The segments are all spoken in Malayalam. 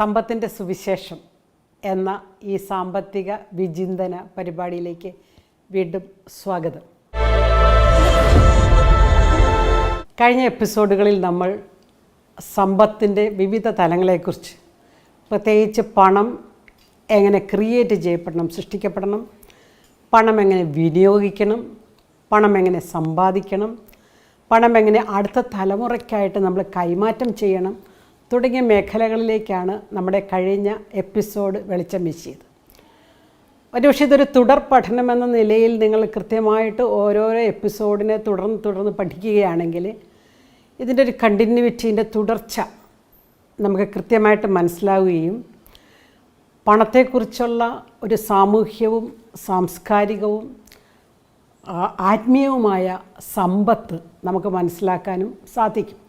സമ്പത്തിന്റെ സുവിശേഷം എന്ന ഈ സാമ്പത്തിക വിചിന്തന പരിപാടിയിലേക്ക് വീണ്ടും സ്വാഗതം. കഴിഞ്ഞ എപ്പിസോഡുകളിൽ നമ്മൾ സമ്പത്തിന്റെ വിവിധ തലങ്ങളെക്കുറിച്ച് പ്രത്യേകിച്ച് പണം എങ്ങനെ ക്രിയേറ്റ് ചെയ്യപ്പെടണം സൃഷ്ടിക്കപ്പെടണം പണം എങ്ങനെ വിനിയോഗിക്കണം പണം എങ്ങനെ സമ്പാദിക്കണം പണം എങ്ങനെ അടുത്ത തലമുറയ്ക്കായിട്ട് നമ്മൾ കൈമാറ്റം ചെയ്യണം തുടങ്ങിയ മേഖലകളിലേക്കാണ് നമ്മുടെ കഴിഞ്ഞ എപ്പിസോഡ് വെളിച്ചം വീശിയത്. ഒരുപക്ഷെ ഇതൊരു തുടർ പഠനം എന്ന നിലയിൽ നിങ്ങൾ കൃത്യമായിട്ട് ഓരോരോ എപ്പിസോഡിനെ തുടർന്ന് തുടർന്ന് പഠിക്കുകയാണെങ്കിൽ ഇതിന്റെ ഒരു കണ്ടിന്യൂവിറ്റീന്റെ തുടർച്ച നമുക്ക് കൃത്യമായിട്ട് മനസ്സിലാവുകയും പണത്തെക്കുറിച്ചുള്ള ഒരു സാമൂഹ്യവും സാംസ്കാരികവും ആത്മീയവുമായ സമ്പത്ത് നമുക്ക് മനസ്സിലാക്കാനും സാധിക്കും.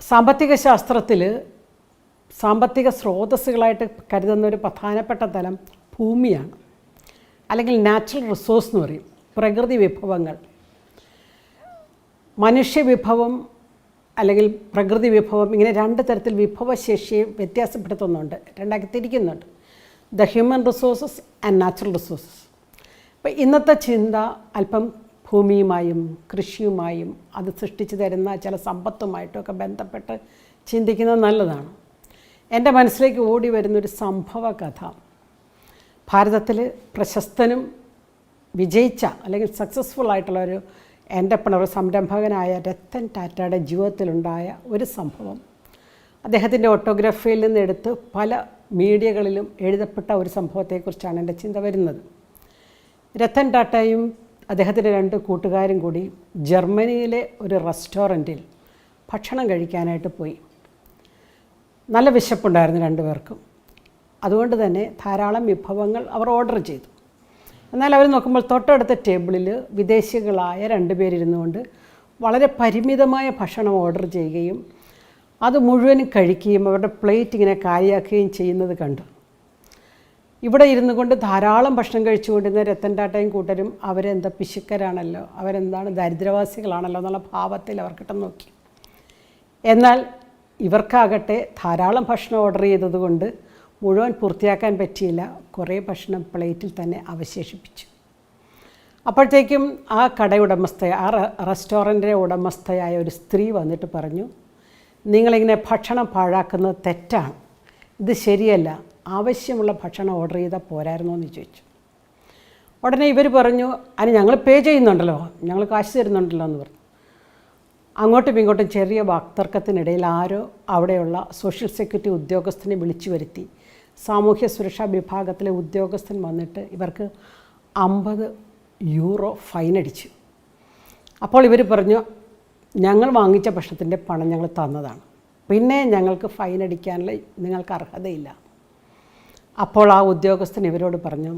സാമ്പത്തിക ശാസ്ത്രത്തിൽ സാമ്പത്തിക സ്രോതസ്സുകളായിട്ട് കരുതുന്ന ഒരു പ്രധാനപ്പെട്ട തലം ഭൂമിയാണ്. അല്ലെങ്കിൽ നാച്ചുറൽ റിസോഴ്സ് എന്ന് പറയും. പ്രകൃതി വിഭവങ്ങൾ. മനുഷ്യ വിഭവം അല്ലെങ്കിൽ പ്രകൃതി വിഭവം ഇങ്ങനെ രണ്ട് തരത്തിൽ വിഭവശേഷിയെ വ്യത്യാസപ്പെടുത്തുന്നുണ്ട്. രണ്ടാക്കി തിരിക്കുന്നുണ്ട് the human resources and natural resources അപ്പോൾ ഇന്നത്തെ ചിന്ത അല്പം ഭൂമിയുമായും കൃഷിയുമായും അത് സൃഷ്ടിച്ചു തരുന്ന ചില സമ്പത്തുമായിട്ടൊക്കെ ബന്ധപ്പെട്ട് ചിന്തിക്കുന്നത് നല്ലതാണ്. എന്റെ മനസ്സിലേക്ക് ഓടി വരുന്നൊരു സംഭവ കഥ ഭാരതത്തിൽ പ്രശസ്തനും വിജയിച്ച അല്ലെങ്കിൽ സക്സസ്ഫുൾ ആയിട്ടുള്ള ഒരു എന്റർപ്രണർ സംരംഭകനായ രത്തൻ ടാറ്റയുടെ ജീവിതത്തിലുണ്ടായ ഒരു സംഭവം. അദ്ദേഹത്തിന്റെ ഓട്ടോഗ്രാഫിയിൽ നിന്നെടുത്ത് പല മീഡിയകളിലും എഴുതപ്പെട്ട ഒരു സംഭവത്തെക്കുറിച്ചാണ് എന്റെ ചിന്ത വരുന്നത്. രത്തൻ ടാറ്റയും അദ്ദേഹത്തിന്റെ രണ്ട് കൂട്ടുകാരും കൂടി ജർമ്മനിയിലെ ഒരു റെസ്റ്റോറന്റിൽ ഭക്ഷണം കഴിക്കാനായിട്ട് പോയി. നല്ല വിശപ്പുണ്ടായിരുന്നു രണ്ടുപേർക്കും അതുകൊണ്ട് തന്നെ ധാരാളം വിഭവങ്ങൾ അവർ ഓർഡർ ചെയ്തു. എന്നാൽ അവർ നോക്കുമ്പോൾ തൊട്ടടുത്ത ടേബിളിൽ വിദേശികളായ രണ്ടുപേരിരുന്നു കൊണ്ട് വളരെ പരിമിതമായ ഭക്ഷണം ഓർഡർ ചെയ്യുകയും അത് മുഴുവനും കഴിക്കുകയും അവരുടെ പ്ലേറ്റ് ഇങ്ങനെ കാലിയാക്കുകയും ചെയ്യുന്നത് കണ്ടു. ഇവിടെ ഇരുന്നു കൊണ്ട് ധാരാളം ഭക്ഷണം കഴിച്ചുകൊണ്ടിരുന്ന രത്തൻ ടാറ്റയും കൂട്ടരും അവരെന്താ പിശുക്കരാണല്ലോ? അവരെന്താണ് ദരിദ്രവാസികളാണല്ലോ എന്നുള്ള ഭാവത്തിൽ അവർക്കിട്ട് നോക്കി. എന്നാൽ ഇവർക്കാകട്ടെ ധാരാളം ഭക്ഷണം ഓർഡർ ചെയ്തതുകൊണ്ട് മുഴുവൻ പൂർത്തിയാക്കാൻ പറ്റിയില്ല. കുറേ ഭക്ഷണം പ്ലേറ്റിൽ തന്നെ അവശേഷിപ്പിച്ചു. അപ്പോഴത്തേക്കും ആ കടയുടമസ്ഥ ആ റെസ്റ്റോറന്റിന്റെ ഉടമസ്ഥയായ ഒരു സ്ത്രീ വന്നിട്ട് പറഞ്ഞു നിങ്ങളിങ്ങനെ ഭക്ഷണം പാഴാക്കുന്നത് തെറ്റാണ്. ഇത് ശരിയല്ല. ആവശ്യമുള്ള ഭക്ഷണം ഓർഡർ ചെയ്താൽ പോരായിരുന്നോ എന്ന് ചോദിച്ചു. ഉടനെ ഇവർ പറഞ്ഞു അതിന് ഞങ്ങൾ പേ ചെയ്യുന്നുണ്ടല്ലോ ഞങ്ങൾ കാശ് തരുന്നുണ്ടല്ലോ എന്ന് പറഞ്ഞു. അങ്ങോട്ടും ഇങ്ങോട്ടും ചെറിയ വാക്തർക്കത്തിനിടയിൽ ആരോ അവിടെയുള്ള സോഷ്യൽ സെക്യൂരിറ്റി ഉദ്യോഗസ്ഥനെ വിളിച്ചു വരുത്തി. സാമൂഹ്യ സുരക്ഷാ വിഭാഗത്തിലെ ഉദ്യോഗസ്ഥൻ വന്നിട്ട് ഇവർക്ക് അമ്പത് യൂറോ ഫൈനടിച്ചു അപ്പോൾ ഇവർ പറഞ്ഞു ഞങ്ങൾ വാങ്ങിച്ച ഭക്ഷണത്തിന്റെ പണം ഞങ്ങൾ തന്നതാണ്. പിന്നെ ഞങ്ങൾക്ക് ഫൈൻ അടിക്കാനുള്ള നിങ്ങൾക്ക് അർഹതയില്ല. അപ്പോൾ ആ ഉദ്യോഗസ്ഥൻ ഇവരോട് പറഞ്ഞു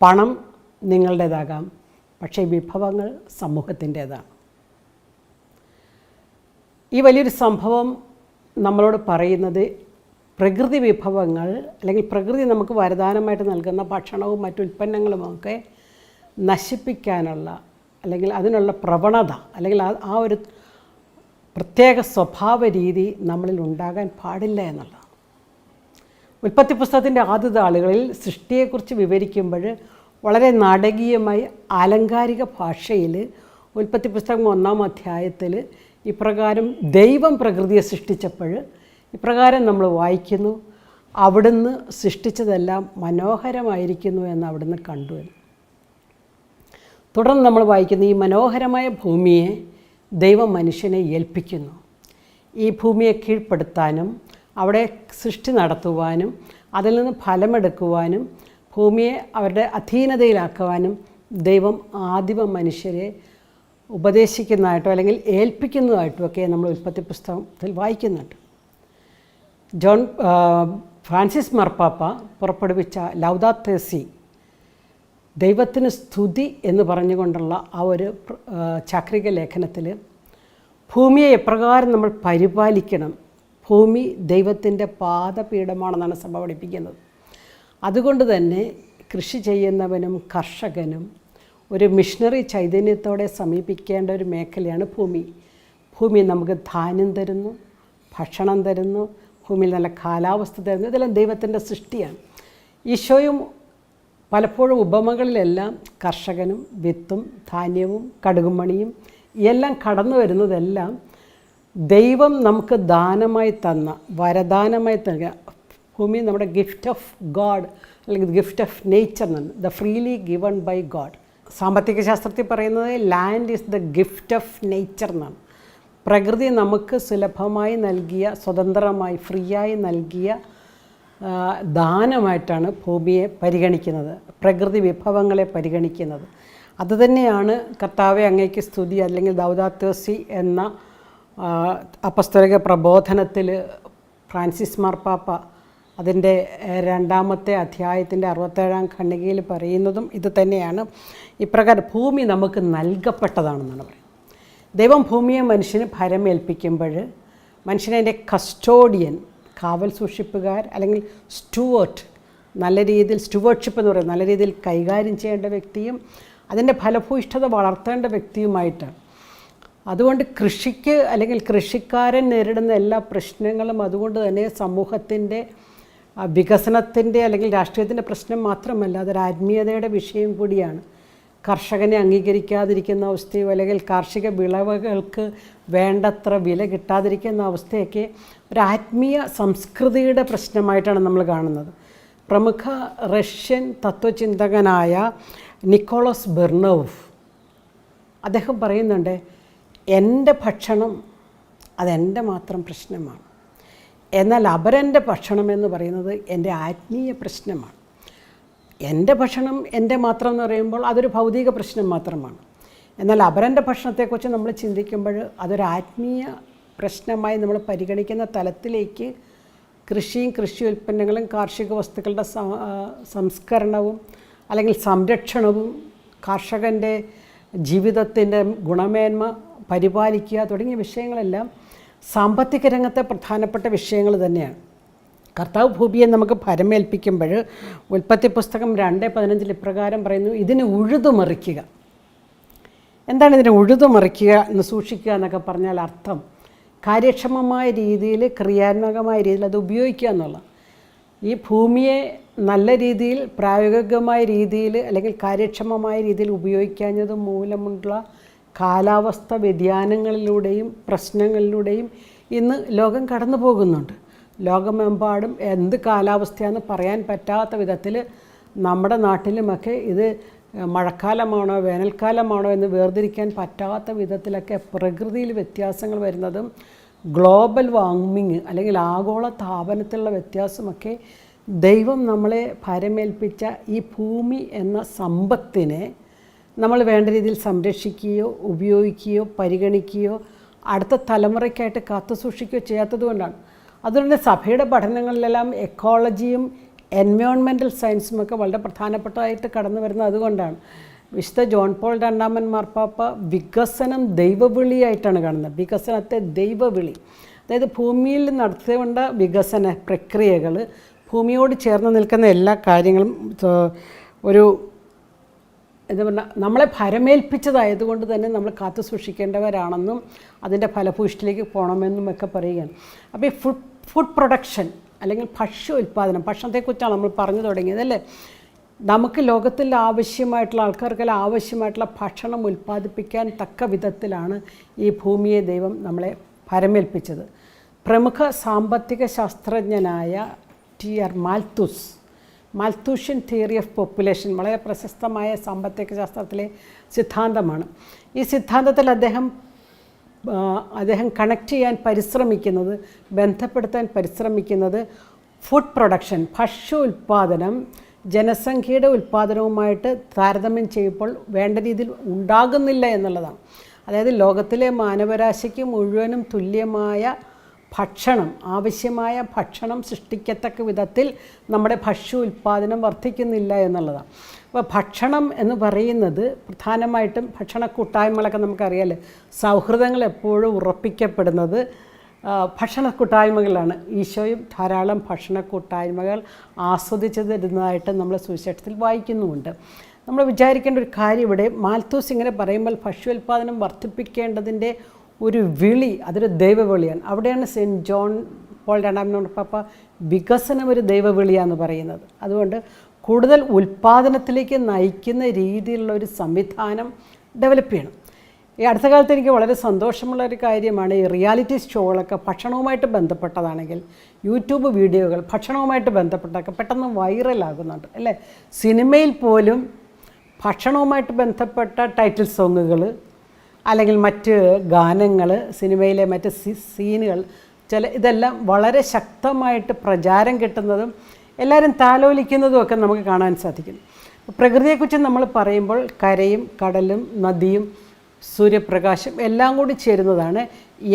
പണം നിങ്ങളുടേതാകാം പക്ഷേ വിഭവങ്ങൾ സമൂഹത്തിന്റേതാണ്. ഈ വലിയൊരു സംഭവം നമ്മളോട് പറയുന്നത് പ്രകൃതി വിഭവങ്ങൾ അല്ലെങ്കിൽ പ്രകൃതി നമുക്ക് വരദാനമായിട്ട് നൽകുന്ന ഭക്ഷണവും ഉൽപ്പന്നങ്ങളുമൊക്കെ നശിപ്പിക്കാനുള്ള അല്ലെങ്കിൽ അതിനുള്ള പ്രവണത അല്ലെങ്കിൽ ആ ഒരു പ്രത്യേക സ്വഭാവ രീതി നമ്മളിൽ ഉണ്ടാകാൻ പാടില്ല എന്നുള്ളതാണ്. ഉൽപ്പത്തി പുസ്തകത്തിന്റെ ആദ്യ താളുകളിൽ സൃഷ്ടിയെക്കുറിച്ച് വിവരിക്കുമ്പോൾ വളരെ നാടകീയമായി ആലങ്കാരിക ഭാഷയിൽ ഉൽപ്പത്തി പുസ്തകം ഒന്നാം അധ്യായത്തിൽ ഇപ്രകാരം ദൈവം പ്രകൃതിയെ സൃഷ്ടിച്ചപ്പോൾ ഇപ്രകാരം നമ്മൾ വായിക്കുന്നു അവിടുന്ന് സൃഷ്ടിച്ചതെല്ലാം മനോഹരമായിരിക്കുന്നു എന്ന് അവിടുന്ന് കണ്ടു തുടർന്ന് നമ്മൾ വായിക്കുന്ന ഈ മനോഹരമായ ഭൂമിയെ ദൈവം മനുഷ്യനെ ഏൽപ്പിക്കുന്നു. ഈ ഭൂമിയെ കീഴ്പ്പെടുത്താനും അവിടെ സൃഷ്ടി നടത്തുവാനും അതിൽ നിന്ന് ഫലമെടുക്കുവാനും ഭൂമിയെ അവരുടെ അധീനതയിലാക്കുവാനും ദൈവം ആദിമ മനുഷ്യരെ ഉപദേശിക്കുന്നതായിട്ടോ അല്ലെങ്കിൽ ഏൽപ്പിക്കുന്നതായിട്ടോ ഒക്കെ നമ്മൾ ഉൽപ്പത്തി പുസ്തകത്തിൽ വായിക്കുന്നുണ്ട്. ജോൺ ഫ്രാൻസിസ് മർപ്പാപ്പ പുറപ്പെടുവിച്ച ലൗദാത്തേസി ദൈവത്തിന് സ്തുതി എന്ന് പറഞ്ഞുകൊണ്ടുള്ള ആ ഒരു ചാക്രിക ലേഖനത്തിൽ ഭൂമിയെ എപ്രകാരം നമ്മൾ പരിപാലിക്കണം ഭൂമി ദൈവത്തിന്റെ പാദപീഠമാണെന്നാണ് സഭ പഠിപ്പിക്കുന്നത്. അതുകൊണ്ട് തന്നെ കൃഷി ചെയ്യുന്നവനും കർഷകനും ഒരു മിഷണറി ചൈതന്യത്തോടെ സമീപിക്കേണ്ട ഒരു മേഖലയാണ് ഭൂമി. ഭൂമി നമുക്ക് ധാന്യം തരുന്നു ഭക്ഷണം തരുന്നു ഭൂമിയിൽ നല്ല കാലാവസ്ഥ തരുന്നു. ഇതെല്ലാം ദൈവത്തിന്റെ സൃഷ്ടിയാണ്. ഈശോയും പലപ്പോഴും ഉപമകളിലെല്ലാം കർഷകനും വിത്തും ധാന്യവും കടുകുമണിയും എല്ലാം കടന്നു വരുന്നതെല്ലാം ദൈവം നമുക്ക് ദാനമായി തന്ന വരദാനമായി തന്ന ഭൂമി നമ്മുടെ ഗിഫ്റ്റ് ഓഫ് ഗാഡ് അല്ലെങ്കിൽ ഗിഫ്റ്റ് ഓഫ് നേച്ചർ എന്നാണ് the freely given by God സാമ്പത്തിക ശാസ്ത്രത്തിൽ പറയുന്നത് land is the gift of nature എന്നാണ് പ്രകൃതി നമുക്ക് സുലഭമായി നൽകിയ സ്വതന്ത്രമായി ഫ്രീയായി നൽകിയ ആ, ദാനമായിട്ടാണ് ഭൂമിയെ പരിഗണിക്കുന്നത് പ്രകൃതി വിഭവങ്ങളെ പരിഗണിക്കുന്നത്. അതുതന്നെയാണ് കർത്താവെ അങ്ങേക്ക് സ്തുതി അല്ലെങ്കിൽ ദൗദാത്തോസി എന്ന ആ, അപ്പസ്തോലിക പ്രബോധനത്തിൽ ഫ്രാൻസിസ് മാർപ്പാപ്പ അതിന്റെ രണ്ടാമത്തെ അധ്യായത്തിന്റെ അറുപത്തേഴാം ഖണ്ഡികയിൽ പറയുന്നതും ഇത് തന്നെയാണ്. ഇപ്രകാരം ഭൂമി നമുക്ക് നൽകപ്പെട്ടതാണെന്നാണ് പറയുന്നത്. ദൈവം ഭൂമിയെ മനുഷ്യന് ഭരമേൽപ്പിക്കുമ്പോൾ മനുഷ്യനെ കസ്റ്റോഡിയൻ കാവൽ സൂക്ഷിപ്പുകാർ അല്ലെങ്കിൽ സ്റ്റുവേർട്ട് നല്ല രീതിയിൽ സ്റ്റുവേർട്ട്ഷിപ്പ് എന്ന് പറയുന്നത് നല്ല രീതിയിൽ കൈകാര്യം ചെയ്യേണ്ട വ്യക്തിയും അതിന്റെ ഫലഭൂയിഷ്ഠത വളർത്തേണ്ട വ്യക്തിയുമായിട്ടാണ് അതുകൊണ്ട് കൃഷിക്ക് അല്ലെങ്കിൽ കൃഷിക്കാരൻ നേരിടുന്ന എല്ലാ പ്രശ്നങ്ങളും അതുകൊണ്ട് തന്നെ സമൂഹത്തിന്റെ വികസനത്തിന്റെ അല്ലെങ്കിൽ രാഷ്ട്രീയത്തിന്റെ പ്രശ്നം മാത്രമല്ല അതൊരു ആത്മീയതയുടെ വിഷയം കൂടിയാണ്. കർഷകനെ അംഗീകരിക്കാതിരിക്കുന്ന അവസ്ഥയോ അല്ലെങ്കിൽ കാർഷിക വിളവുകൾക്ക് വേണ്ടത്ര വില കിട്ടാതിരിക്കുന്ന അവസ്ഥയൊക്കെ ഒരു ആത്മീയ സംസ്കൃതിയുടെ പ്രശ്നമായിട്ടാണ് നമ്മൾ കാണുന്നത്. പ്രമുഖ റഷ്യൻ തത്വചിന്തകനായ നിക്കോളസ് ബെർണോവ് അദ്ദേഹം പറയുന്നുണ്ട് എന്റെ ഭക്ഷണം അതെന്റെ മാത്രം പ്രശ്നമാണ്. എന്നാൽ അപരന്റെ ഭക്ഷണം എന്ന് പറയുന്നത് എന്റെ ആത്മീയ പ്രശ്നമാണ്. എന്റെ ഭക്ഷണം എന്റെ മാത്രം എന്ന് പറയുമ്പോൾ അതൊരു ഭൗതിക പ്രശ്നം മാത്രമാണ്. എന്നാൽ അപരന്റെ ഭക്ഷണത്തെക്കുറിച്ച് നമ്മൾ ചിന്തിക്കുമ്പോൾ അതൊരു ആത്മീയ പ്രശ്നമായി നമ്മൾ പരിഗണിക്കുന്ന തലത്തിലേക്ക് കൃഷിയും കൃഷി ഉൽപ്പന്നങ്ങളും കാർഷിക വസ്തുക്കളുടെ സംസ്കരണവും അല്ലെങ്കിൽ സംരക്ഷണവും കർഷകന്റെ ജീവിതത്തിന്റെ ഗുണമേന്മ പരിപാലിക്കുക തുടങ്ങിയ വിഷയങ്ങളെല്ലാം സാമ്പത്തിക രംഗത്തെ പ്രധാനപ്പെട്ട വിഷയങ്ങൾ തന്നെയാണ്. കർത്താവ് ഭൂമിയെ നമുക്ക് ഭരമേൽപ്പിക്കുമ്പോൾ ഉൽപ്പത്തി പുസ്തകം രണ്ട് പതിനഞ്ചിൽ ഇപ്രകാരം പറയുന്നു ഇതിന് ഉഴുതുമറിക്കുക എന്താണ് ഇതിനെ ഉഴുതുമറിക്കുക എന്ന് സൂക്ഷിക്കുക എന്നൊക്കെ പറഞ്ഞാൽ അർത്ഥം കാര്യക്ഷമമായ രീതിയിൽ ക്രിയാത്മകമായ രീതിയിൽ അത് ഉപയോഗിക്കുക എന്നുള്ള ഈ ഭൂമിയെ നല്ല രീതിയിൽ പ്രായോഗികമായ രീതിയിൽ അല്ലെങ്കിൽ കാര്യക്ഷമമായ രീതിയിൽ ഉപയോഗിക്കാഞ്ഞത് മൂലമുള്ള കാലാവസ്ഥ വ്യതിയാനങ്ങളിലൂടെയും പ്രശ്നങ്ങളിലൂടെയും ഇന്ന് ലോകം കടന്നു പോകുന്നുണ്ട്. ലോകമെമ്പാടും എന്ത് കാലാവസ്ഥയാണെന്ന് പറയാൻ പറ്റാത്ത വിധത്തിൽ നമ്മുടെ നാട്ടിലുമൊക്കെ ഇത് മഴക്കാലമാണോ വേനൽക്കാലമാണോ എന്ന് വേർതിരിക്കാൻ പറ്റാത്ത വിധത്തിലൊക്കെ പ്രകൃതിയിൽ വ്യത്യാസങ്ങൾ വരുന്നതും ഗ്ലോബൽ വാർമിങ് അല്ലെങ്കിൽ ആഗോള താപനത്തിലുള്ള വ്യത്യാസമൊക്കെ ദൈവം നമ്മളെ ഭരമേൽപ്പിച്ച ഈ ഭൂമി എന്ന സമ്പത്തിനെ നമ്മൾ വേണ്ട രീതിയിൽ സംരക്ഷിക്കുകയോ ഉപയോഗിക്കുകയോ പരിഗണിക്കുകയോ അടുത്ത തലമുറയ്ക്കായിട്ട് കാത്തു സൂക്ഷിക്കുകയോ ചെയ്യാത്തത് കൊണ്ടാണ്. അതുകൊണ്ട് സഭയുടെ പഠനങ്ങളിലെല്ലാം എക്കോളജിയും എൻവയോൺമെന്റൽ സയൻസും ഒക്കെ വളരെ പ്രധാനപ്പെട്ടതായിട്ട് കടന്നു വരുന്നത് അതുകൊണ്ടാണ്. വിശുദ്ധ ജോൺ പോൾ രണ്ടാമൻ മാർപ്പാപ്പ വികസനം ദൈവവിളിയായിട്ടാണ് കാണുന്നത്. വികസനത്തെ ദൈവവിളി. അതായത് ഭൂമിയിൽ നടത്തേണ്ട വികസന പ്രക്രിയകൾ ഭൂമിയോട് ചേർന്ന് നിൽക്കുന്ന എല്ലാ കാര്യങ്ങളും ഒരു എന്താ പറഞ്ഞാൽ നമ്മളെ ഭരമേൽപ്പിച്ചതായതുകൊണ്ട് തന്നെ നമ്മൾ കാത്തു സൂക്ഷിക്കേണ്ടവരാണെന്നും അതിന്റെ ഫലഭൂഷ്ടിലേക്ക് പോകണമെന്നും ഒക്കെ പറയുകയാണ്. അപ്പോൾ ഈ ഫുഡ് ഫുഡ് പ്രൊഡക്ഷൻ അല്ലെങ്കിൽ ഭക്ഷ്യ ഉൽപ്പാദനം ഭക്ഷണത്തെക്കുറിച്ചാണ് നമ്മൾ പറഞ്ഞു തുടങ്ങിയത് അല്ലേ? നമുക്ക് ലോകത്തിൽ ആവശ്യമായിട്ടുള്ള ആൾക്കാർക്കെല്ലാം ആവശ്യമായിട്ടുള്ള ഭക്ഷണം ഉൽപ്പാദിപ്പിക്കാൻ തക്ക വിധത്തിലാണ് ഈ ഭൂമിയെ ദൈവം നമ്മളെ ഭരമേൽപ്പിച്ചത്. പ്രമുഖ സാമ്പത്തിക ശാസ്ത്രജ്ഞനായ T R Malthus Malthusian theory of population വളരെ പ്രശസ്തമായ സാമ്പത്തിക ശാസ്ത്രത്തിലെ സിദ്ധാന്തമാണ്. ഈ സിദ്ധാന്തത്തിൽ അദ്ദേഹം അദ്ദേഹം കണക്ട് ചെയ്യാൻ പരിശ്രമിക്കുന്നത് ബന്ധപ്പെടുത്താൻ പരിശ്രമിക്കുന്നത് ഫുഡ് പ്രൊഡക്ഷൻ ഭക്ഷ്യ ഉൽപ്പാദനം ജനസംഖ്യയുടെ ഉൽപ്പാദനവുമായിട്ട് താരതമ്യം ചെയ്യുമ്പോൾ വേണ്ട രീതിയിൽ ഉണ്ടാകുന്നില്ല എന്നുള്ളതാണ്. അതായത് ലോകത്തിലെ മാനവരാശിക്ക് മുഴുവനും തുല്യമായ ഭക്ഷണം ആവശ്യമായ ഭക്ഷണം സൃഷ്ടിക്കത്തക്ക വിധത്തിൽ നമ്മുടെ ഭക്ഷ്യ ഉൽപ്പാദനം വർദ്ധിക്കുന്നില്ല എന്നുള്ളതാണ്. അപ്പോൾ ഭക്ഷണം എന്ന് പറയുന്നത് പ്രധാനമായിട്ടും ഭക്ഷണ കൂട്ടായ്മകളൊക്കെ നമുക്കറിയാലോ. സൗഹൃദങ്ങൾ എപ്പോഴും ഉറപ്പിക്കപ്പെടുന്നത് ഭക്ഷണ കൂട്ടായ്മകളാണ്. ഈശോയും ധാരാളം ഭക്ഷണ കൂട്ടായ്മകൾ ആസ്വദിച്ചു തരുന്നതായിട്ട് നമ്മൾ സുവിശേഷത്തിൽ വായിക്കുന്നുമുണ്ട്. നമ്മൾ വിചാരിക്കേണ്ട ഒരു കാര്യം ഇവിടെ മാൽത്തൂസ് ഇങ്ങനെ പറയുമ്പോൾ ഭക്ഷ്യോൽപാദനം വർദ്ധിപ്പിക്കേണ്ടതിന്റെ ഒരു വിളി അതൊരു ദൈവവിളിയാണ്. അവിടെയാണ് സെന്റ് ജോൺ പോൾ രണ്ടാം പാപ്പ വികസനം ഒരു ദൈവവിളിയാന്ന് പറയുന്നത്. അതുകൊണ്ട് കൂടുതൽ ഉൽപ്പാദനത്തിലേക്ക് നയിക്കുന്ന രീതിയിലുള്ള ഒരു സംവിധാനം ഡെവലപ്പ് ചെയ്യണം. ഈ അടുത്ത കാലത്ത് എനിക്ക് വളരെ സന്തോഷമുള്ള ഒരു കാര്യമാണ് ഈ റിയാലിറ്റി ഷോകളൊക്കെ ഭക്ഷണവുമായിട്ട് ബന്ധപ്പെട്ടതാണെങ്കിൽ യൂട്യൂബ് വീഡിയോകൾ ഭക്ഷണവുമായിട്ട് ബന്ധപ്പെട്ടൊക്കെ പെട്ടെന്ന് വൈറലാകുന്നുണ്ട് അല്ലേ? സിനിമയിൽ പോലും ഭക്ഷണവുമായിട്ട് ബന്ധപ്പെട്ട ടൈറ്റിൽ സോങ്ങുകൾ അല്ലെങ്കിൽ മറ്റ് ഗാനങ്ങൾ സിനിമയിലെ മറ്റ് സീനുകൾ ചില ഇതെല്ലാം വളരെ ശക്തമായിട്ട് പ്രചാരം കിട്ടുന്നതും എല്ലാവരും താലോലിക്കുന്നതും ഒക്കെ നമുക്ക് കാണാൻ സാധിക്കും. പ്രകൃതിയെക്കുറിച്ച് നമ്മൾ പറയുമ്പോൾ കരയും കടലും നദിയും സൂര്യപ്രകാശം എല്ലാം കൂടി ചേരുന്നതാണ്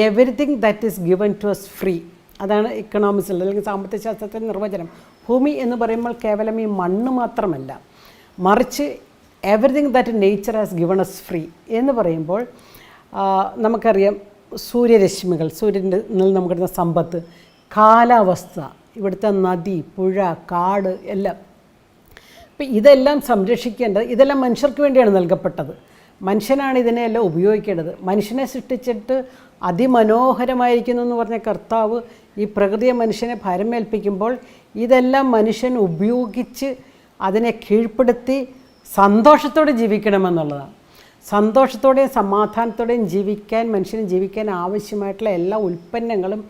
everything that is given to us free അതാണ് ഇക്കണോമിക്സിൽ അല്ലെങ്കിൽ സാമ്പത്തിക ശാസ്ത്രത്തിന്റെ നിർവചനം. ഭൂമി എന്ന് പറയുമ്പോൾ കേവലം ഈ മണ്ണ് മാത്രമല്ല. മറിച്ച് everything that nature has given us free എന്ന് പറയുമ്പോൾ നമുക്കറിയാം സൂര്യരശ്മികൾ സൂര്യന്റെ നിന്ന് നമുക്ക് കിട്ടുന്ന സമ്പത്ത് കാലാവസ്ഥ ഇവിടുത്തെ നദി പുഴ കാട് എല്ലാം. അപ്പം ഇതെല്ലാം സംരക്ഷിക്കേണ്ടത് ഇതെല്ലാം മനുഷ്യർക്ക് വേണ്ടിയാണ് നൽകപ്പെട്ടത്. മനുഷ്യനാണ് ഇതിനെയെല്ലാം ഉപയോഗിക്കേണ്ടത്. മനുഷ്യനെ സൃഷ്ടിച്ചിട്ട് അതിമനോഹരമായിരിക്കുന്നു എന്ന് പറഞ്ഞ കർത്താവ് ഈ പ്രകൃതിയെ മനുഷ്യനെ ഭരമേൽപ്പിക്കുമ്പോൾ ഇതെല്ലാം മനുഷ്യൻ ഉപയോഗിച്ച് അതിനെ കീഴ്പ്പെടുത്തി സന്തോഷത്തോടെ ജീവിക്കണമെന്നുള്ളതാണ്. സന്തോഷത്തോടെയും സമാധാനത്തോടെയും ജീവിക്കാൻ മനുഷ്യന് ജീവിക്കാൻ ആവശ്യമായിട്ടുള്ള എല്ലാ ഉൽപ്പന്നങ്ങളും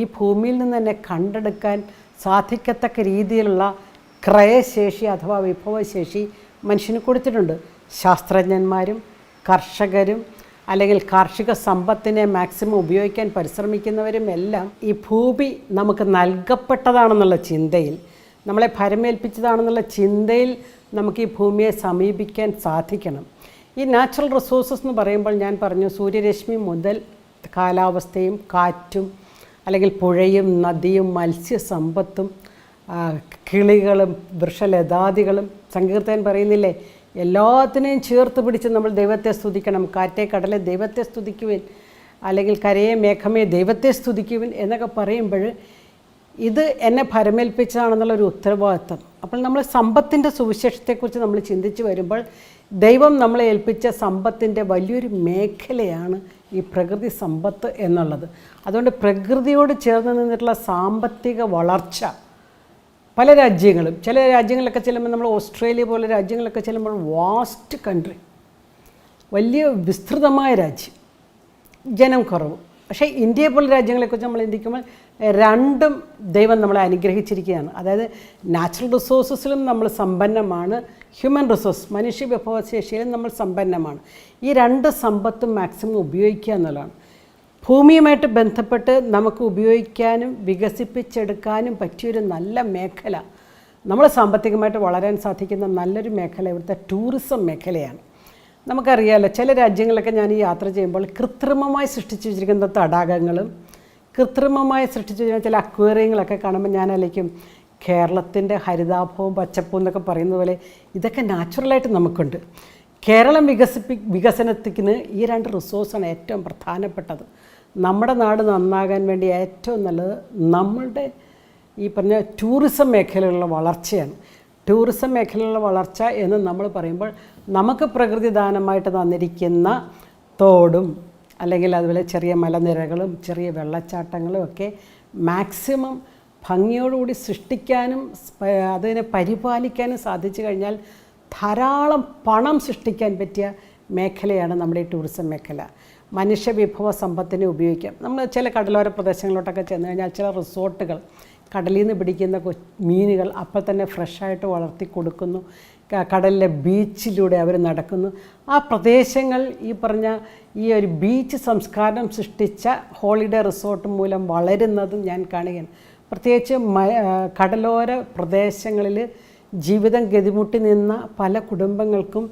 ഈ ഭൂമിയിൽ നിന്ന് തന്നെ കണ്ടെടുക്കാൻ സാധിക്കത്തക്ക രീതിയിലുള്ള ക്രയശേഷി അഥവാ വിഭവശേഷി മനുഷ്യന് കൊടുത്തിട്ടുണ്ട്. ശാസ്ത്രജ്ഞന്മാരും കർഷകരും അല്ലെങ്കിൽ കാർഷിക സമ്പത്തിനെ മാക്സിമം ഉപയോഗിക്കാൻ പരിശ്രമിക്കുന്നവരും എല്ലാം ഈ ഭൂമി നമുക്ക് നൽകപ്പെട്ടതാണെന്നുള്ള ചിന്തയിൽ നമ്മളെ ഭരമേൽപ്പിച്ചതാണെന്നുള്ള ചിന്തയിൽ നമുക്ക് ഈ ഭൂമിയെ സമീപിക്കാൻ സാധിക്കണം. ഈ നാച്ചുറൽ റിസോഴ്സസ് എന്ന് പറയുമ്പോൾ ഞാൻ പറഞ്ഞു സൂര്യരശ്മി മുതൽ കാലാവസ്ഥയും കാറ്റും അല്ലെങ്കിൽ പുഴയും നദിയും മത്സ്യസമ്പത്തും കിളികളും വൃക്ഷലതാദികളും സങ്കീർത്തൻ പറയുന്നില്ലേ എല്ലാത്തിനെയും ചേർത്ത് പിടിച്ച് നമ്മൾ ദൈവത്തെ സ്തുതിക്കണം. കാറ്റെ കടലെ ദൈവത്തെ സ്തുതിക്കുവിൻ അല്ലെങ്കിൽ കരയെ മേഘമേ ദൈവത്തെ സ്തുതിക്കുവിൻ എന്നൊക്കെ പറയുമ്പോൾ ഇത് എന്നെ ഭരമേൽപ്പിച്ചതാണെന്നുള്ളൊരു ഉത്തരവാദിത്വം അപ്പോൾ നമ്മൾ സമ്പത്തിന്റെ സുവിശേഷത്തെക്കുറിച്ച് നമ്മൾ ചിന്തിച്ച് വരുമ്പോൾ ദൈവം നമ്മളെ ഏൽപ്പിച്ച സമ്പത്തിന്റെ വലിയൊരു മേഖലയാണ് ഈ പ്രകൃതി സമ്പത്ത് എന്നുള്ളത്. അതുകൊണ്ട് പ്രകൃതിയോട് ചേർന്ന് നിന്നിട്ടുള്ള സാമ്പത്തിക വളർച്ച പല രാജ്യങ്ങളും ചില രാജ്യങ്ങളിലൊക്കെ ചെല്ലുമ്പോൾ നമ്മൾ ഓസ്ട്രേലിയ പോലെ രാജ്യങ്ങളിലൊക്കെ ചെല്ലുമ്പോൾ വാസ്റ്റ് കൺട്രി വലിയ വിസ്തൃതമായ രാജ്യം ജനം കുറവ്. പക്ഷേ ഇന്ത്യയെ പോലെ രാജ്യങ്ങളെക്കുറിച്ച് നമ്മൾ ചിന്തിക്കുമ്പോൾ രണ്ടും ദൈവം നമ്മളെ അനുഗ്രഹിച്ചിരിക്കുകയാണ്. അതായത് നാച്ചുറൽ റിസോഴ്സസിലും നമ്മൾ സമ്പന്നമാണ് ഹ്യൂമൻ റിസോഴ്സ് മനുഷ്യ വിഭവശേഷിയിലും നമ്മൾ സമ്പന്നമാണ്. ഈ രണ്ട് സമ്പത്തും മാക്സിമം ഉപയോഗിക്കുക എന്നുള്ളതാണ്. ഭൂമിയുമായിട്ട് ബന്ധപ്പെട്ട് നമുക്ക് ഉപയോഗിക്കാനും വികസിപ്പിച്ചെടുക്കാനും പറ്റിയൊരു നല്ല മേഖല. നമ്മൾ സാമ്പത്തികമായിട്ട് വളരാൻ സാധിക്കുന്ന നല്ലൊരു മേഖല ഇവിടുത്തെ ടൂറിസം മേഖലയാണ്. നമുക്കറിയാമല്ലോ ചില രാജ്യങ്ങളൊക്കെ ഞാൻ ഈ യാത്ര ചെയ്യുമ്പോൾ കൃത്രിമമായി സൃഷ്ടിച്ചു വെച്ചിരിക്കുന്ന തടാകങ്ങളും കൃത്രിമമായി സൃഷ്ടിച്ചു കഴിഞ്ഞാൽ ചില അക്വേറിയങ്ങളൊക്കെ കാണുമ്പോൾ ഞാൻ ആലോചിക്കും കേരളത്തിന്റെ ഹരിതാഭവും പച്ചപ്പും എന്നൊക്കെ പറയുന്ന പോലെ ഇതൊക്കെ നാച്ചുറലായിട്ട് നമുക്കുണ്ട്. കേരളം വികസിപ്പി വികസനത്തിന് ഈ രണ്ട് റിസോഴ്സാണ് ഏറ്റവും പ്രധാനപ്പെട്ടത്. നമ്മുടെ നാട് നന്നാകാൻ വേണ്ടി ഏറ്റവും നല്ലത് നമ്മളുടെ ഈ പറഞ്ഞ ടൂറിസം മേഖലയിലുള്ള വളർച്ചയാണ്. ടൂറിസം മേഖലയിലുള്ള വളർച്ച എന്ന് നമ്മൾ പറയുമ്പോൾ നമുക്ക് പ്രകൃതിദാനമായിട്ട് തന്നിരിക്കുന്ന തോടും അല്ലെങ്കിൽ അതുപോലെ ചെറിയ മലനിരകളും ചെറിയ വെള്ളച്ചാട്ടങ്ങളും ഒക്കെ മാക്സിമം ഭംഗിയോടുകൂടി സൃഷ്ടിക്കാനും അതിനെ പരിപാലിക്കാനും സാധിച്ചു കഴിഞ്ഞാൽ ധാരാളം പണം സൃഷ്ടിക്കാൻ പറ്റിയ മേഖലയാണ് നമ്മുടെ ഈ ടൂറിസം മേഖല. മനുഷ്യ വിഭവ സമ്പത്തിനെ ഉപയോഗിക്കാം. നമ്മൾ ചില കടലോര പ്രദേശങ്ങളിലോട്ടൊക്കെ ചെന്ന് കഴിഞ്ഞാൽ ചില റിസോർട്ടുകൾ കടലിൽ നിന്ന് പിടിക്കുന്ന മീനുകൾ അപ്പോൾ തന്നെ ഫ്രഷായിട്ട് വളർത്തി കൊടുക്കുന്നു. കടലിലെ ബീച്ചിലൂടെ അവർ നടക്കുന്നു. ആ പ്രദേശങ്ങൾ ഈ പറഞ്ഞ ഈ ഒരു ബീച്ച് സംസ്കാരം സൃഷ്ടിച്ച ഹോളിഡേ റിസോർട്ട് മൂലം വളരുന്നതും ഞാൻ കാണുകയാണ്. പ്രത്യേകിച്ച് കടലോര പ്രദേശങ്ങളിൽ ജീവിതം ഗതിമുട്ടി നിന്ന പല കുടുംബങ്ങൾക്കും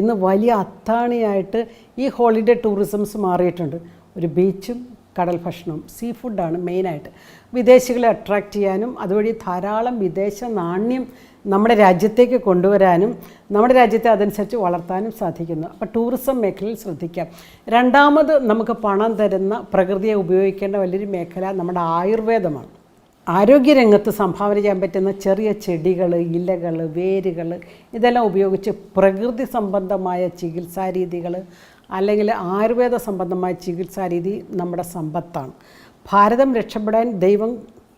ഇന്ന് വലിയ അത്താണിയായിട്ട് ഈ ഹോളിഡേ ടൂറിസംസ് മാറിയിട്ടുണ്ട്. ഒരു ബീച്ചും കടൽ ഭക്ഷണം സീ ഫുഡാണ് മെയിനായിട്ട്. വിദേശികളെ അട്രാക്റ്റ് ചെയ്യാനും അതുവഴി ധാരാളം വിദേശ നാണ്യം നമ്മുടെ രാജ്യത്തേക്ക് കൊണ്ടുവരാനും നമ്മുടെ രാജ്യത്തെ അതനുസരിച്ച് വളർത്താനും സാധിക്കുന്നു. അപ്പോൾ ടൂറിസം മേഖലയിൽ ശ്രദ്ധിക്കാം. രണ്ടാമത് നമുക്ക് പണം തരുന്ന പ്രകൃതിയെ ഉപയോഗിക്കേണ്ട വലിയൊരു മേഖല നമ്മുടെ ആയുർവേദമാണ്. ആരോഗ്യരംഗത്ത് സംഭാവന ചെയ്യാൻ പറ്റുന്ന ചെറിയ ചെടികൾ ഇലകൾ വേരുകൾ ഇതെല്ലാം ഉപയോഗിച്ച് പ്രകൃതി സംബന്ധമായ ചികിത്സാ രീതികൾ അല്ലെങ്കിൽ ആയുർവേദ സംബന്ധമായ ചികിത്സാ രീതി നമ്മുടെ സമ്പത്താണ്. ഭാരതം രക്ഷപ്പെടാൻ ദൈവം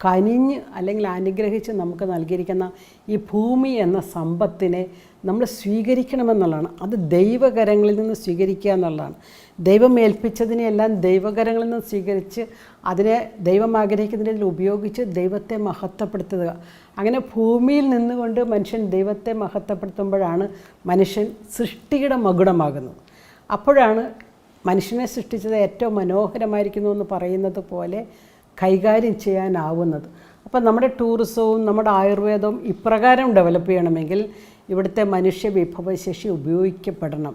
കനിഞ്ഞ് അല്ലെങ്കിൽ അനുഗ്രഹിച്ച് നമുക്ക് നൽകിയിരിക്കുന്ന ഈ ഭൂമി എന്ന സമ്പത്തിനെ നമ്മൾ സ്വീകരിക്കണമെന്നുള്ളതാണ്. അത് ദൈവകരങ്ങളിൽ നിന്ന് സ്വീകരിക്കുക എന്നുള്ളതാണ്. ദൈവം ഏൽപ്പിച്ചതിനെയെല്ലാം ദൈവകരങ്ങളിൽ നിന്ന് സ്വീകരിച്ച് അതിനെ ദൈവം ആഗ്രഹിക്കുന്നതിൽ ഉപയോഗിച്ച് ദൈവത്തെ മഹത്വപ്പെടുത്തുക. അങ്ങനെ ഭൂമിയിൽ നിന്നുകൊണ്ട് മനുഷ്യൻ ദൈവത്തെ മഹത്വപ്പെടുത്തുമ്പോഴാണ് മനുഷ്യൻ സൃഷ്ടിയുടെ മകുടമാകുന്നത്. അപ്പോഴാണ് മനുഷ്യനെ സൃഷ്ടിച്ചത് ഏറ്റവും മനോഹരമായിരിക്കുന്നു എന്ന് പറയുന്നത് പോലെ കൈകാര്യം ചെയ്യാനാവുന്നത്. അപ്പം നമ്മുടെ ടൂറിസവും നമ്മുടെ ആയുർവേദവും ഇപ്രകാരം ഡെവലപ്പ് ചെയ്യണമെങ്കിൽ ഇവിടുത്തെ മനുഷ്യ വിഭവശേഷി ഉപയോഗിക്കപ്പെടണം.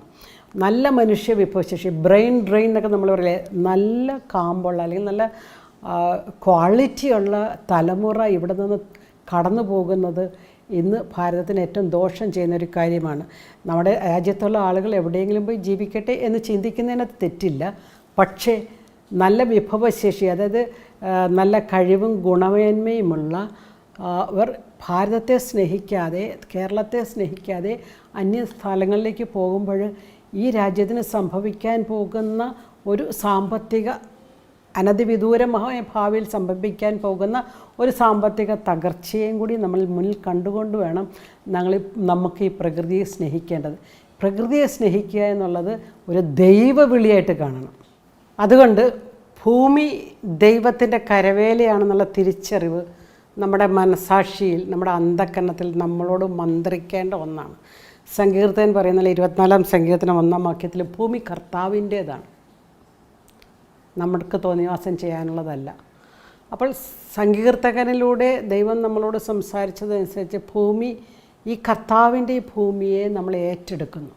നല്ല മനുഷ്യ വിഭവശേഷി ബ്രെയിൻ ഡ്രെയിൻ എന്നൊക്കെ നമ്മൾ പറയില്ലേ നല്ല കാമ്പുള്ള അല്ലെങ്കിൽ നല്ല ക്വാളിറ്റിയുള്ള തലമുറ ഇവിടെ നിന്ന് കടന്നു പോകുന്നത് ഇന്ന് ഭാരതത്തിന് ഏറ്റവും ദോഷം ചെയ്യുന്ന ഒരു കാര്യമാണ്. നമ്മുടെ രാജ്യത്തുള്ള ആളുകൾ എവിടെയെങ്കിലും പോയി ജീവിക്കട്ടെ എന്ന് ചിന്തിക്കുന്നതിനകത്ത് തെറ്റില്ല. പക്ഷേ നല്ല വിഭവശേഷി അതായത് നല്ല കഴിവും ഗുണമേന്മയുമുള്ള അവർ ഭാരതത്തെ സ്നേഹിക്കാതെ കേരളത്തെ സ്നേഹിക്കാതെ അന്യ സ്ഥലങ്ങളിലേക്ക് പോകുമ്പോൾ ഈ രാജ്യത്തിന് സംഭവിക്കാൻ പോകുന്ന ഒരു സാമ്പത്തിക അനധിവിദൂരമായ ഭാവിയിൽ സംഭവിക്കാൻ പോകുന്ന ഒരു സാമ്പത്തിക തകർച്ചയും കൂടി നമ്മൾ മുന്നിൽ കണ്ടുകൊണ്ട് വേണം ഞങ്ങൾ നമുക്ക് ഈ പ്രകൃതിയെ സ്നേഹിക്കേണ്ടത്. പ്രകൃതിയെ സ്നേഹിക്കുക എന്നുള്ളത് ഒരു ദൈവവിളിയായിട്ട് കാണണം. അതുകൊണ്ട് ഭൂമി ദൈവത്തിന്റെ കരവേലയാണെന്നുള്ള തിരിച്ചറിവ് നമ്മുടെ മനസാക്ഷിയിൽ നമ്മുടെ അന്ധക്കരണത്തിൽ നമ്മളോട് മന്ത്രിക്കേണ്ട ഒന്നാണ്. സങ്കീർത്തൻ പറയുന്ന ഇരുപത്തിനാലാം സങ്കീർത്തനം ഒന്നാം വാക്യത്തിൽ ഭൂമി കർത്താവിന്റേതാണ്. നമുക്ക് തോന്നിവാസം ചെയ്യാനുള്ളതല്ല. അപ്പോൾ സങ്കീർത്തകനിലൂടെ ദൈവം നമ്മളോട് സംസാരിച്ചതനുസരിച്ച് ഭൂമി ഈ കർത്താവിന്റെ ഭൂമിയെ നമ്മൾ ഏറ്റെടുക്കുന്നു.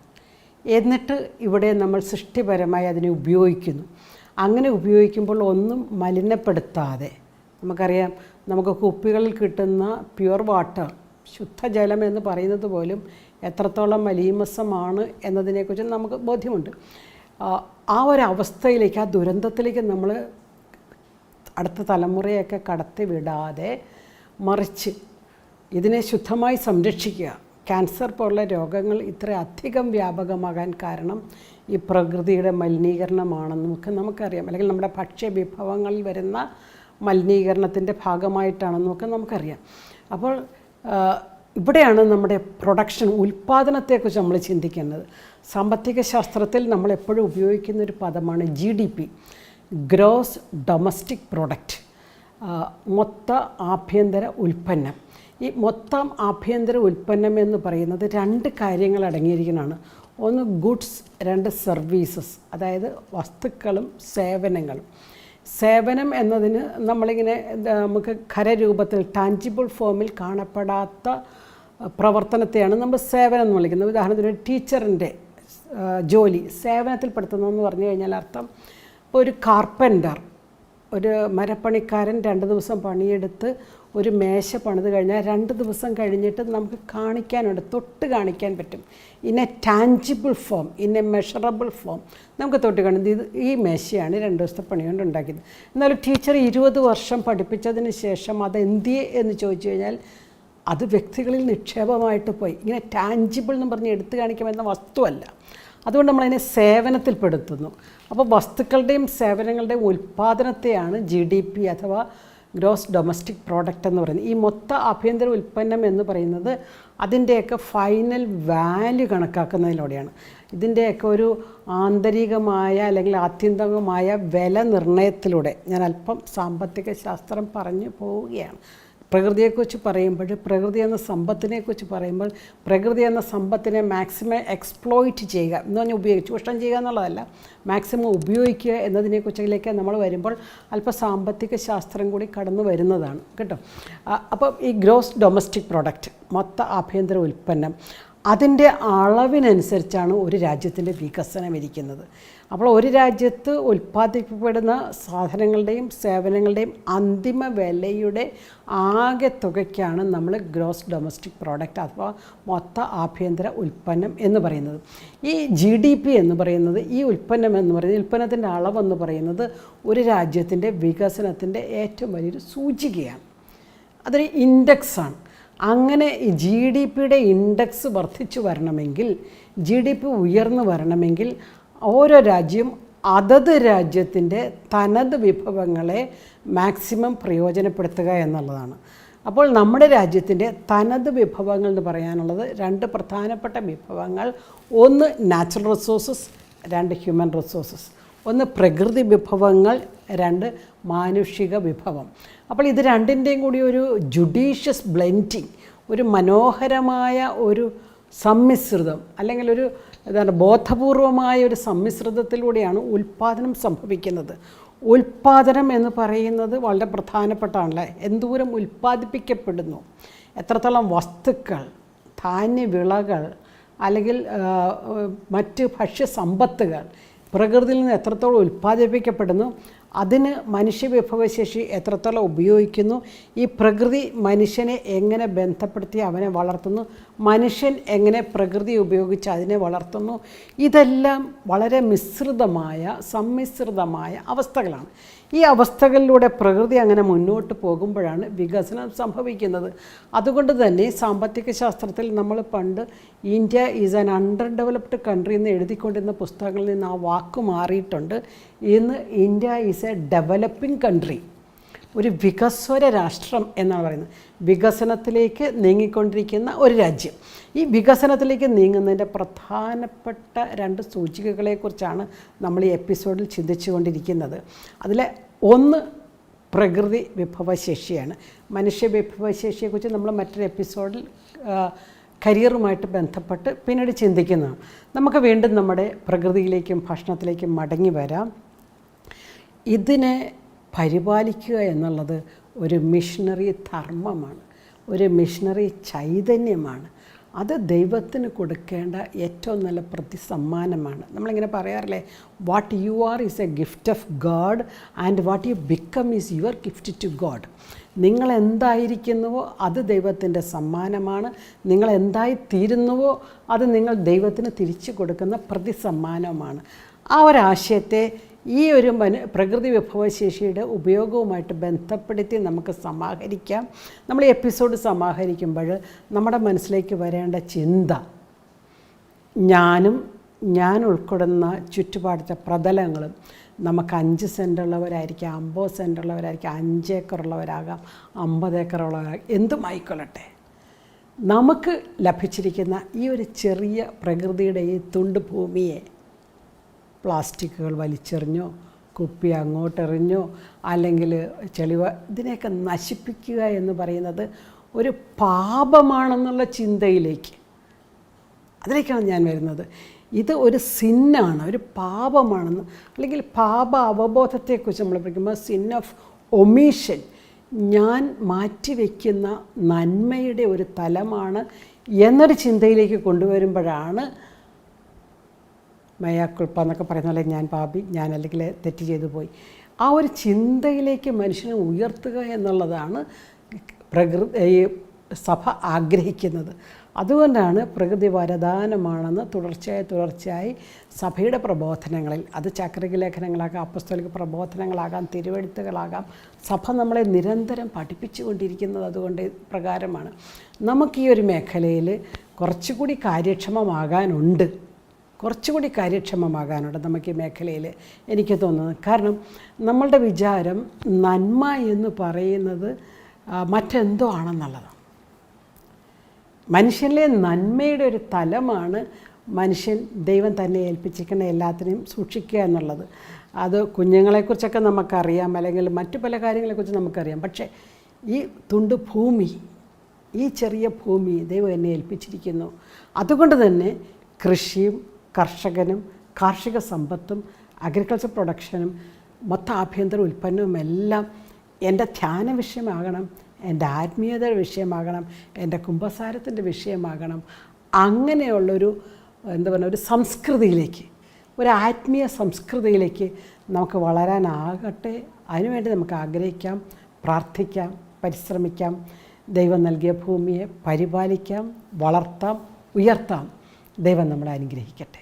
എന്നിട്ട് ഇവിടെ നമ്മൾ സൃഷ്ടിപരമായി അതിനെ ഉപയോഗിക്കുന്നു. അങ്ങനെ ഉപയോഗിക്കുമ്പോൾ ഒന്നും മലിനപ്പെടുത്താതെ നമുക്കറിയാം നമുക്ക് കുപ്പികളിൽ കിട്ടുന്ന പ്യുവർ വാട്ടർ ശുദ്ധജലം എന്ന് പറയുന്നത് പോലും എത്രത്തോളം മലീമസമാണ് എന്നതിനെക്കുറിച്ച് നമുക്ക് ബോധ്യമുണ്ട്. ആ, ഒരു അവസ്ഥയിലേക്ക് ആ ദുരന്തത്തിലേക്ക് നമ്മൾ അടുത്ത തലമുറയൊക്കെ കടത്തി വിടാതെ മറിച്ച് ഇതിനെ ശുദ്ധമായി സംരക്ഷിക്കുക. ക്യാൻസർ പോലുള്ള രോഗങ്ങൾ ഇത്ര അധികം വ്യാപകമാകാൻ കാരണം ഈ പ്രകൃതിയുടെ മലിനീകരണമാണെന്ന് നമുക്ക് നമുക്കറിയാം. അല്ലെങ്കിൽ നമ്മുടെ ഭക്ഷ്യ വിഭവങ്ങളിൽ വരുന്ന മലിനീകരണത്തിന്റെ ഭാഗമായിട്ടാണെന്നൊക്കെ നമുക്കറിയാം. അപ്പോൾ ഇവിടെയാണ് നമ്മുടെ പ്രൊഡക്ഷൻ ഉൽപ്പാദനത്തെക്കുറിച്ച് നമ്മൾ ചിന്തിക്കുന്നത്. സാമ്പത്തിക ശാസ്ത്രത്തിൽ നമ്മൾ എപ്പോഴും ഉപയോഗിക്കുന്ന ഒരു പദമാണ് G D P gross domestic product മൊത്ത ആഭ്യന്തര ഉൽപ്പന്നം. ഈ മൊത്തം ആഭ്യന്തര ഉൽപ്പന്നം എന്ന് പറയുന്നത് രണ്ട് കാര്യങ്ങൾ അടങ്ങിയിരിക്കുന്നതാണ്. ഒന്ന് ഗുഡ്സ് രണ്ട് സർവീസസ് അതായത് വസ്തുക്കളും സേവനങ്ങളും. സേവനം എന്നതിന് നമ്മളിങ്ങനെ നമുക്ക് ഖരരൂപത്തിൽ ടാഞ്ചിബിൾ ഫോമിൽ കാണപ്പെടാത്ത പ്രവർത്തനത്തെയാണ് നമ്മൾ സേവനം എന്ന് വിളിക്കുന്നത്. ഉദാഹരണത്തിന് ടീച്ചറിന്റെ ജോലി. സേവനത്തിൽപ്പെടുത്തുന്നതെന്ന് പറഞ്ഞു കഴിഞ്ഞാൽ അർത്ഥം ഇപ്പോൾ ഒരു കാർപ്പന്റർ ഒരു മരപ്പണിക്കാരൻ രണ്ട് ദിവസം പണിയെടുത്ത് ഒരു മേശ പണിത് കഴിഞ്ഞാൽ രണ്ട് ദിവസം കഴിഞ്ഞിട്ട് നമുക്ക് കാണിക്കാനുണ്ട് തൊട്ട് കാണിക്കാൻ പറ്റും. In a tangible form in a measurable form നമുക്ക് തൊട്ട് കാണുന്നത് ഇത് ഈ മേശയാണ് രണ്ട് ദിവസത്തെ പണി കൊണ്ട് ഉണ്ടാക്കിയത്. എന്നാലും ടീച്ചർ ഇരുപത് വർഷം പഠിപ്പിച്ചതിന് ശേഷം അത് എന്തിയെ എന്ന് ചോദിച്ചു കഴിഞ്ഞാൽ അത് വ്യക്തികളിൽ നിക്ഷേപമായിട്ട് പോയി. ഇങ്ങനെ ടാഞ്ചിബിൾ എന്ന് പറഞ്ഞ് എടുത്തു കാണിക്കുമെന്ന വസ്തുവല്ല. അതുകൊണ്ട് നമ്മളതിനെ സേവനത്തിൽപ്പെടുത്തുന്നു. അപ്പോൾ വസ്തുക്കളുടെയും സേവനങ്ങളുടെയും ഉൽപ്പാദനത്തെയാണ് ജി ഡി പി അഥവാ ഗ്രോസ് ഡൊമസ്റ്റിക് പ്രോഡക്റ്റ് എന്ന് പറയുന്നത്. ഈ മൊത്ത ആഭ്യന്തര ഉൽപ്പന്നം എന്ന് പറയുന്നത് അതിന്റെയൊക്കെ ഫൈനൽ വാല്യൂ കണക്കാക്കുന്നതിലൂടെയാണ്. ഇതിന്റെയൊക്കെ ഒരു ആന്തരികമായ അല്ലെങ്കിൽ ആത്യന്തികമായ വില നിർണയത്തിലൂടെ ഞാൻ അല്പം സാമ്പത്തിക ശാസ്ത്രം പറഞ്ഞു പോവുകയാണ്. പ്രകൃതിയെക്കുറിച്ച് പറയുമ്പോൾ പ്രകൃതി എന്ന സമ്പത്തിനെക്കുറിച്ച് പറയുമ്പോൾ പ്രകൃതി എന്ന സമ്പത്തിനെ മാക്സിമം എക്സ്പ്ലോയിറ്റ് ചെയ്യുക എന്ന് പറഞ്ഞാൽ ഉപയോഗിച്ച്. ചൂഷണം ചെയ്യുക എന്നുള്ളതല്ല മാക്സിമം ഉപയോഗിക്കുക എന്നതിനെക്കുറിച്ചിലേക്ക് നമ്മൾ വരുമ്പോൾ അല്പ സാമ്പത്തിക ശാസ്ത്രം കൂടി കടന്നു വരുന്നതാണ്. കേട്ടോ? അപ്പം ഈ ഗ്രോസ് ഡൊമസ്റ്റിക് പ്രോഡക്റ്റ് മൊത്ത ആഭ്യന്തര ഉൽപ്പന്നം അതിന്റെ അളവിനനുസരിച്ചാണ് ഒരു രാജ്യത്തിന്റെ വികസനം ഇരിക്കുന്നത്. അപ്പോൾ ഒരു രാജ്യത്ത് ഉൽപ്പാദിപ്പിക്കപ്പെടുന്ന സാധനങ്ങളുടെയും സേവനങ്ങളുടെയും അന്തിമ വിലയുടെ ആകെ തുകയ്ക്കാണ് നമ്മൾ ഗ്രോസ് ഡൊമസ്റ്റിക് പ്രോഡക്റ്റ് അഥവാ മൊത്ത ആഭ്യന്തര ഉൽപ്പന്നം എന്ന് പറയുന്നത്. ഈ ജി ഡി പി എന്ന് പറയുന്നത് ഈ ഉൽപ്പന്നം എന്ന് പറയുന്നത് ഉൽപ്പന്നത്തിന്റെ അളവെന്ന് പറയുന്നത് ഒരു രാജ്യത്തിന്റെ വികസനത്തിന്റെ ഏറ്റവും വലിയൊരു സൂചികയാണ്. അതൊരു ഇൻഡെക്സാണ്. അങ്ങനെ ജി ഡി പിയുടെ ഇൻഡെക്സ് വർദ്ധിച്ചു വരണമെങ്കിൽ ജി ഡി പി ഉയർന്നു വരണമെങ്കിൽ ഓരോ രാജ്യം അതത് രാജ്യത്തിന്റെ തനത് വിഭവങ്ങളെ മാക്സിമം പ്രയോജനപ്പെടുത്തുക എന്നുള്ളതാണ്. അപ്പോൾ നമ്മുടെ രാജ്യത്തിന്റെ തനത് വിഭവങ്ങൾ എന്ന് പറയാനുള്ളത് രണ്ട് പ്രധാനപ്പെട്ട വിഭവങ്ങൾ. ഒന്ന് നാച്ചുറൽ റിസോഴ്സസ് രണ്ട് ഹ്യൂമൻ റിസോഴ്സസ് ഒന്ന് പ്രകൃതി വിഭവങ്ങൾ രണ്ട് മാനുഷിക വിഭവം. അപ്പോൾ ഇത് രണ്ടിന്റെയും കൂടി ഒരു ജുഡീഷ്യസ് ബ്ലെൻഡിങ് ഒരു മനോഹരമായ ഒരു സമ്മിശ്രിതം അല്ലെങ്കിൽ ഒരു എന്താണ് ബോധപൂർവമായ ഒരു സമ്മിശ്രിതത്തിലൂടെയാണ് ഉൽപ്പാദനം സംഭവിക്കുന്നത്. ഉൽപ്പാദനം എന്ന് പറയുന്നത് വളരെ പ്രധാനപ്പെട്ടാണല്ലേ? എന്തോരം ഉൽപ്പാദിപ്പിക്കപ്പെടുന്നു? എത്രത്തോളം വസ്തുക്കൾ ധാന്യവിളകൾ അല്ലെങ്കിൽ മറ്റ് ഭക്ഷ്യസമ്പത്തുകൾ പ്രകൃതിയിൽ നിന്ന് എത്രത്തോളം ഉൽപ്പാദിപ്പിക്കപ്പെടുന്നു അതിന് മനുഷ്യ വിഭവശേഷി എത്രത്തോളം ഉപയോഗിക്കുന്നു ഈ പ്രകൃതി മനുഷ്യനെ എങ്ങനെ ബന്ധപ്പെടുത്തി അവനെ വളർത്തുന്നു മനുഷ്യൻ എങ്ങനെ പ്രകൃതി ഉപയോഗിച്ച് അതിനെ വളർത്തുന്നു ഇതെല്ലാം വളരെ മിശ്രിതമായ സമ്മിശ്രിതമായ അവസ്ഥകളാണ്. ഈ അവസ്ഥകളിലൂടെ പ്രകൃതി അങ്ങനെ മുന്നോട്ട് പോകുമ്പോഴാണ് വികസനം സംഭവിക്കുന്നത്. അതുകൊണ്ട് തന്നെ സാമ്പത്തിക ശാസ്ത്രത്തിൽ നമ്മൾ പണ്ട് India is an underdeveloped country എന്ന് എഴുതിക്കൊണ്ടിരുന്ന പുസ്തകങ്ങളിൽ നിന്ന് ആ വാക്ക് മാറിയിട്ടുണ്ട്. ഇന്ന് India is a developing country ഒരു വികസ്വര രാഷ്ട്രം എന്നാണ് പറയുന്നത്. വികസനത്തിലേക്ക് നീങ്ങിക്കൊണ്ടിരിക്കുന്ന ഒരു രാജ്യം. ഈ വികസനത്തിലേക്ക് നീങ്ങുന്നതിന്റെ പ്രധാനപ്പെട്ട രണ്ട് സൂചികകളെക്കുറിച്ചാണ് നമ്മൾ ഈ എപ്പിസോഡിൽ ചിന്തിച്ചുകൊണ്ടിരിക്കുന്നത്. അതിലെ ഒന്ന് പ്രകൃതി വിഭവശേഷിയാണ്. മനുഷ്യ വിഭവശേഷിയെക്കുറിച്ച് നമ്മൾ മറ്റൊരു എപ്പിസോഡിൽ കരിയറുമായിട്ട് ബന്ധപ്പെട്ട് പിന്നീട് ചിന്തിക്കുന്നതാണ്. നമുക്ക് വീണ്ടും നമ്മുടെ പ്രകൃതിയിലേക്കും ഭക്ഷണത്തിലേക്കും മടങ്ങി വരാം. ഇതിനെ പരിപാലിക്കുക എന്നുള്ളത് ഒരു മിഷണറി ധർമ്മമാണ്. ഒരു മിഷണറി ചൈതന്യമാണ്. അത് ദൈവത്തിന് കൊടുക്കേണ്ട ഏറ്റവും നല്ല പ്രതിസമ്മാനമാണ്. നമ്മളിങ്ങനെ പറയാറില്ലേ what you are is a gift of God and what you become is your gift to God നിങ്ങൾ എന്തായിരിക്കുന്നുവോ അത് ദൈവത്തിന്റെ സമ്മാനമാണ്. നിങ്ങൾ എന്തായി തീരുന്നുവോ അത് നിങ്ങൾ ദൈവത്തിന് തിരിച്ചു കൊടുക്കുന്ന പ്രതിസമ്മാനമാണ് ആ ഒരാശയത്തെ ഈ ഒരു മനു പ്രകൃതി വിഭവശേഷിയുടെ ഉപയോഗവുമായിട്ട് ബന്ധപ്പെടുത്തി നമുക്ക് സമാഹരിക്കാം. നമ്മൾ എപ്പിസോഡ് സമാഹരിക്കുമ്പോൾ നമ്മുടെ മനസ്സിലേക്ക് വരേണ്ട ചിന്ത ഞാനും ഞാൻ ഉൾക്കൊള്ളുന്ന ചുറ്റുപാടത്തെ പ്രതലങ്ങളും നമുക്ക് അഞ്ച് സെന്റുള്ളവരായിരിക്കാം അമ്പത് സെന്റുള്ളവരായിരിക്കാം അഞ്ച് ഏക്കറുള്ളവരാകാം അമ്പത് ഏക്കറുള്ളവരാകാം എന്തുമായിക്കൊള്ളട്ടെ? നമുക്ക് ലഭിച്ചിരിക്കുന്ന ഈ ഒരു ചെറിയ പ്രകൃതിയുടെ ഈ തുണ്ട് ഭൂമിയെ പ്ലാസ്റ്റിക്കുകൾ വലിച്ചെറിഞ്ഞോ കുപ്പി അങ്ങോട്ടെറിഞ്ഞോ അല്ലെങ്കിൽ ചെളിവ ഇതിനെയൊക്കെ നശിപ്പിക്കുക എന്ന് പറയുന്നത് ഒരു പാപമാണെന്നുള്ള ചിന്തയിലേക്ക്. അതിലേക്കാണ് ഞാൻ വരുന്നത്. ഇത് ഒരു സിന്നാണ് ഒരു പാപമാണെന്ന്. അല്ലെങ്കിൽ പാപ അവബോധത്തെക്കുറിച്ച് നമ്മൾ പഠിക്കുമ്പോൾ സിൻ ഓഫ് ഒമീഷൻ ഞാൻ മാറ്റിവെക്കുന്ന നന്മയുടെ ഒരു തലമാണ് എന്നൊരു ചിന്തയിലേക്ക് കൊണ്ടുവരുമ്പോഴാണ് മയാക്കുൾപ്പ എന്നൊക്കെ പറയുന്ന പോലെ ഞാൻ പാപി ഞാൻ അല്ലെങ്കിൽ തെറ്റ് ചെയ്തു പോയി. ആ ഒരു ചിന്തയിലേക്ക് മനുഷ്യനെ ഉയർത്തുക എന്നുള്ളതാണ് പ്രകൃതി ഈ സഭ ആഗ്രഹിക്കുന്നത്. അതുകൊണ്ടാണ് പ്രകൃതി വരദാനമാണെന്ന് തുടർച്ചയായി തുടർച്ചയായി സഭയുടെ പ്രബോധനങ്ങളിൽ അത് ചക്രിക ലേഖനങ്ങളാകാം അപ്പസ്തോലിക പ്രബോധനങ്ങളാകാം തിരുവഴുത്തുകളാകാം സഭ നമ്മളെ നിരന്തരം പഠിപ്പിച്ചുകൊണ്ടിരിക്കുന്നത് അതുകൊണ്ട് പ്രകാരമാണ്. നമുക്ക് ഈ ഒരു മേഖലയിൽ കുറച്ചുകൂടി കാര്യക്ഷമമാകാനുണ്ട്. കുറച്ചുകൂടി കാര്യക്ഷമമാകാനുണ്ട് നമുക്ക് ഈ മേഖലയിൽ എനിക്ക് തോന്നുന്നത്. കാരണം നമ്മളുടെ വിചാരം നന്മ എന്ന് പറയുന്നത് മറ്റെന്തോ ആണെന്നുള്ളതാണ്. മനുഷ്യനിലെ നന്മയുടെ ഒരു തലമാണ് മനുഷ്യൻ ദൈവം തന്നെ ഏൽപ്പിച്ചിരിക്കുന്ന എല്ലാത്തിനെയും സൂക്ഷിക്കുക എന്നുള്ളത്. അത് കുഞ്ഞുങ്ങളെക്കുറിച്ചൊക്കെ നമുക്കറിയാം അല്ലെങ്കിൽ മറ്റു പല കാര്യങ്ങളെക്കുറിച്ച് നമുക്കറിയാം. പക്ഷേ ഈ തുണ്ട് ഭൂമി ഈ ചെറിയ ഭൂമി ദൈവം എന്നെ ഏൽപ്പിച്ചിരിക്കുന്നു. അതുകൊണ്ട് തന്നെ കൃഷിയും കർഷകനും കാർഷിക സമ്പത്തും അഗ്രികൾച്ചർ പ്രൊഡക്ഷനും മൊത്ത ആഭ്യന്തര ഉൽപ്പന്നവും എല്ലാം എന്റെ ധ്യാന വിഷയമാകണം എന്റെ ആത്മീയതയുടെ വിഷയമാകണം എന്റെ കുംഭസാരത്തിന്റെ വിഷയമാകണം. അങ്ങനെയുള്ളൊരു എന്താ പറയുക ഒരു സംസ്കൃതിയിലേക്ക് ഒരു ആത്മീയ സംസ്കൃതിയിലേക്ക് നമുക്ക് വളരാനാകട്ടെ. അതിനുവേണ്ടി നമുക്ക് ആഗ്രഹിക്കാം പ്രാർത്ഥിക്കാം പരിശ്രമിക്കാം ദൈവം നൽകിയ ഭൂമിയെ പരിപാലിക്കാം വളർത്താം ഉയർത്താം. ദൈവം നമ്മളെ അനുഗ്രഹിക്കട്ടെ.